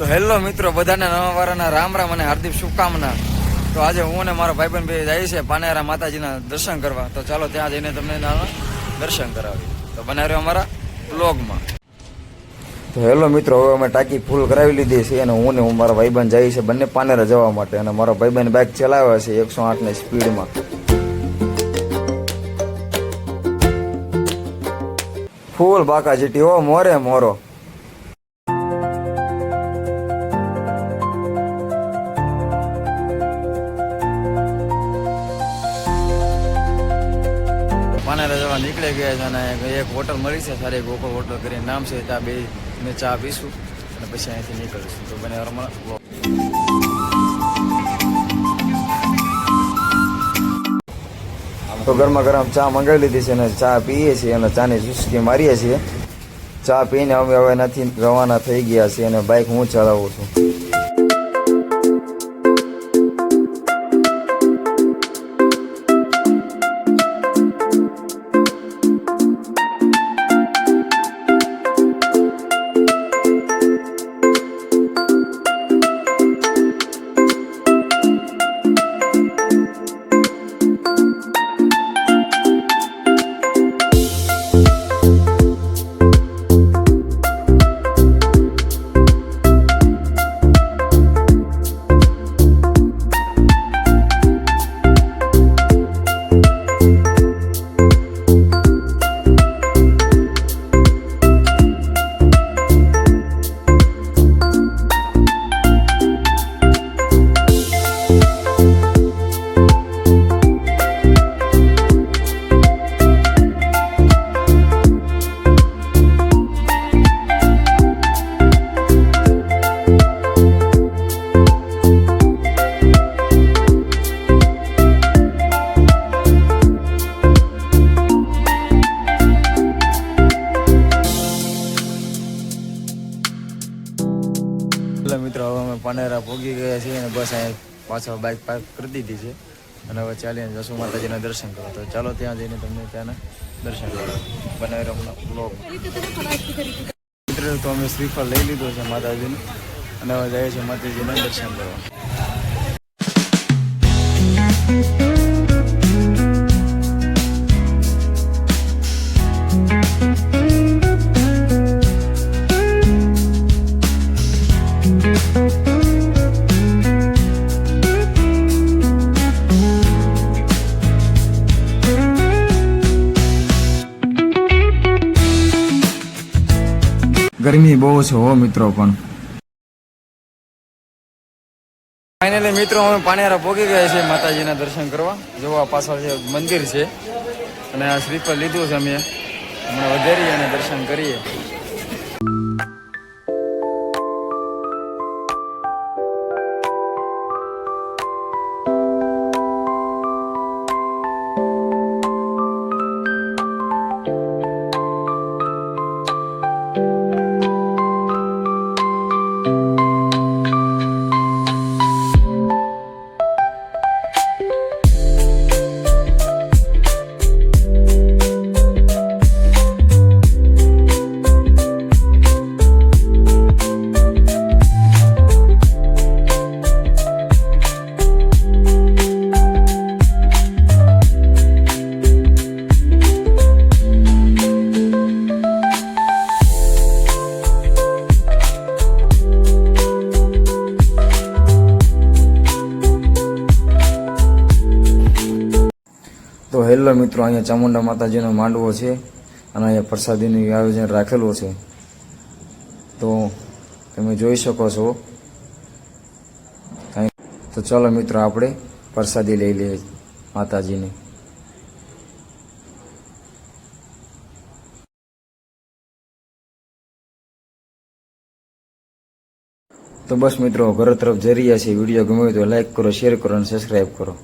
તો હેલો મિત્રો, બધાને નવા વારાના રામ રામ અને હાર્દિક શુભકામના. તો આજે હું અને મારો ભાઈ જાય છે પાનેરા માતાજીના દર્શન કરવા. તો ચાલો ત્યાં જઈને તમને દર્શન કરાવી તો બનાવ્યો અમારા બ્લોગમાં તો હેલો મિત્રો, હવે અમે ટાંકી ફૂલ કરાવી લીધી છે અને હું ને હું મારા ભાઈબંધ જાય છે બંને પાનેરા જવા માટે અને મારો ભાઈબંધ બાઇક ચલાવે છે એકસો આઠની સ્પીડમાં ફૂલ બાકા જીટી હો, મોરે મોરો. પાનેરા જવા નીકળી ગયા છે અને એક હોટલ મળી છે, સારી ગોકુળ હોટલ કરીને નામ છે, ત્યાં બે ને ચા પીશું અને પછી અહીંથી નીકળીશું. તો બને રમણ તો ગરમા ગરમ ચા મંગાવી લીધી છે અને ચા પીએ છીએ અને ચાની ચુસ્કી મારીએ છીએ. ચા પીને અમે હવે નથી રવાના થઈ ગયા છીએ અને બાઇક હું ચલાવું છું. મિત્રો, હવે અમે પાનેરા પહોંચી ગયા છીએ અને બસ અહીંયા પાછળ બાઇક પાર્ક કરી દીધી છે. અને હવે ચાલીને જશું માતાજીના દર્શન કરો તો ચાલો ત્યાં જઈને તમને ત્યાંના દર્શન કરો બનાવી રમણા બ્લોગ મિત્રો, તો અમે શ્રીફળ લઈ લીધો છે માતાજીનું. અને હવે જઈએ છીએ માતાજીના દર્શન કરવા. ગરમી બહુ છે હો મિત્રો પણ. ફાઇનલી મિત્રો, અમે પાણીયારા પહોંચી ગયા છે માતાજીના દર્શન કરવા. જોવા પાછળ છે મંદિર છે, અને આ સ્લીપર લીધું છે અમે. હમણાં વધારીએ અને દર્શન કરીએ. હેલો મિત્રો, અહીંયા ચામુંડા માતાજીનો માંડવો છે અને અહીંયા પ્રસાદીનું આયોજન રાખેલું છે. તો તમે જોઈ શકો છો. તો ચાલો મિત્રો, આપણે પ્રસાદી લઈ લઈએ માતાજીની. તો બસ મિત્રો, ઘર તરફ જઈ રહ્યા છીએ. વીડિયો ગમ્યો તો લાઈક કરો, શેર કરો અને સબસ્ક્રાઈબ કરો.